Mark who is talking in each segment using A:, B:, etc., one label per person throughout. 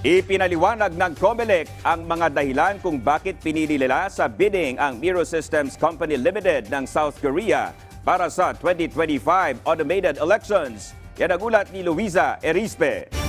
A: Ipinaliwanag ng COMELEC ang mga dahilan kung bakit pinili nila sa bidding ang Miro Systems Company Limited ng South Korea para sa 2025 automated elections. Yan ang ulat ni Luisa Erispe.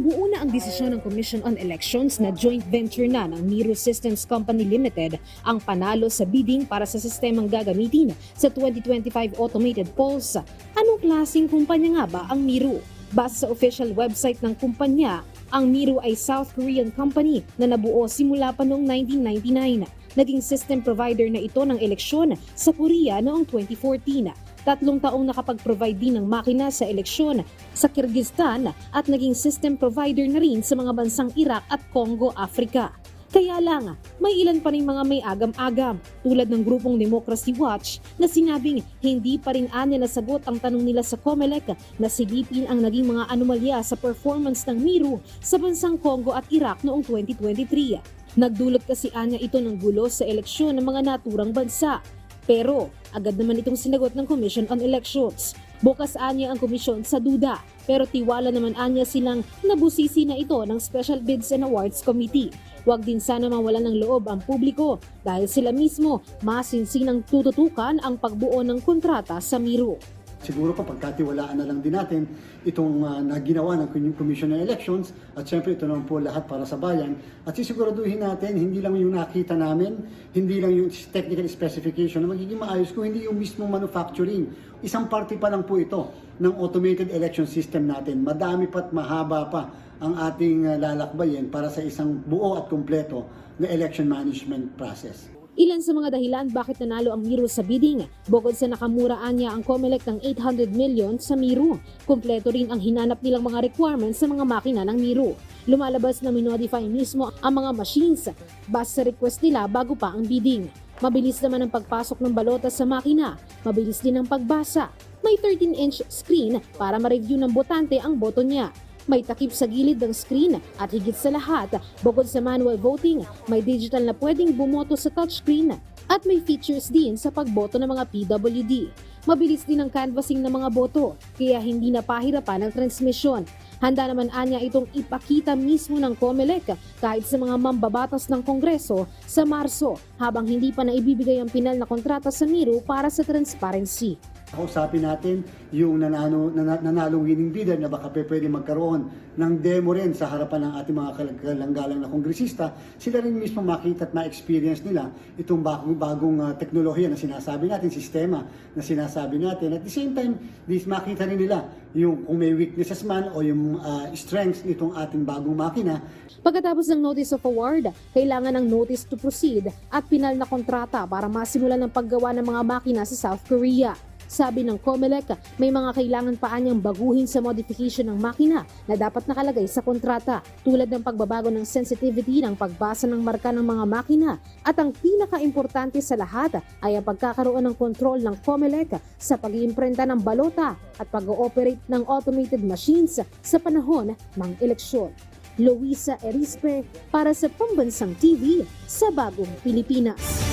B: Ngayong buo na ang desisyon ng Commission on Elections na joint venture na ng Miro Systems Company Limited ang panalo sa bidding para sa sistemang gagamitin sa 2025 automated polls. Anong klaseng kumpanya nga ba ang Miro? Base sa official website ng kumpanya, ang Miro ay South Korean company na nabuo simula pa noong 1999. Naging system provider na ito ng eleksyon sa Korea noong 2014. Tatlong taong nakapag-provide din ng makina sa eleksyon sa Kyrgyzstan at naging system provider na rin sa mga bansang Iraq at Congo, Africa. Kaya lang, may ilan pa rin mga may agam-agam tulad ng grupong Democracy Watch na sinabing hindi pa rin anya nasagot ang tanong nila sa COMELEC na silipin ang naging mga anomalya sa performance ng Miro sa bansang Congo at Iraq noong 2023. Nagdulot kasi anya ito ng gulo sa eleksyon ng mga naturang bansa. Pero agad naman itong sinagot ng Commission on Elections. Bukas anya ang komisyon sa duda pero tiwala naman anya silang nabusisi na ito ng Special Bids and Awards Committee. Huwag din sana mawalan ng loob ang publiko dahil sila mismo masinsinang tututukan ang pagbuo ng kontrata sa Miro.
C: Siguro po pagkatiwalaan na lang din natin itong uh, na ginawa ng Commission on Elections at syempre ito naman po lahat para sa bayan at sisiguraduhin natin hindi lang yung nakita namin, hindi lang yung technical specification na magiging maayos kung hindi yung mismo manufacturing. Isang parte pa lang po ito ng automated election system natin. Madami pa at mahaba pa ang ating uh, lalakbayin para sa isang buo at kumpleto na election management process.
B: Ilan sa mga dahilan bakit nanalo ang Miro sa bidding. Bukod sa nakamuraan niya ang COMELEC ng 800 million sa Miro. Kumpleto rin ang hinanap nilang mga requirements sa mga makina ng Miro. Lumalabas na minodify mismo ang mga machines base sa request nila bago pa ang bidding. Mabilis naman ang pagpasok ng balota sa makina. Mabilis din ang pagbasa. May 13-inch screen para ma-review ng botante ang boto niya. May takip sa gilid ng screen at higit sa lahat, bukod sa manual voting, may digital na pwedeng bumoto sa touchscreen at may features din sa pagboto ng mga PWD. Mabilis din ang canvassing ng mga boto, kaya hindi na pahirapan ang transmisyon. Handa naman anya itong ipakita mismo ng COMELEC kahit sa mga mambabatas ng Kongreso sa Marso habang hindi pa naibibigay ang pinal na kontrata sa Miro para sa transparency.
C: Kausapin natin yung nanalo, nana- nanalong winning bidder na baka pwede magkaroon ng demo rin sa harapan ng ating mga kalanggalang na kongresista. Sila rin mismo makita at ma-experience nila itong bagong, bagong ah, teknolohiya na sinasabi natin, sistema na sinasabi natin. At the same time, this makita rin nila yung kung may weaknesses man o yung ah, strengths nitong ating bagong makina
B: Pagkatapos ng Notice of Award, kailangan ng Notice to Proceed at pinal na kontrata para masimulan ang paggawa ng mga makina sa South Korea. Sabi ng COMELEC, may mga kailangan pa anyang baguhin sa modification ng makina na dapat nakalagay sa kontrata tulad ng pagbabago ng sensitivity ng pagbasa ng marka ng mga makina at ang pinaka-importante sa lahat ay ang pagkakaroon ng kontrol ng COMELEC sa pag-iimprenta ng balota at pag-ooperate ng automated machines sa panahon ng eleksyon. Luisa Erispe para sa Pambansang TV sa Bagong Pilipinas.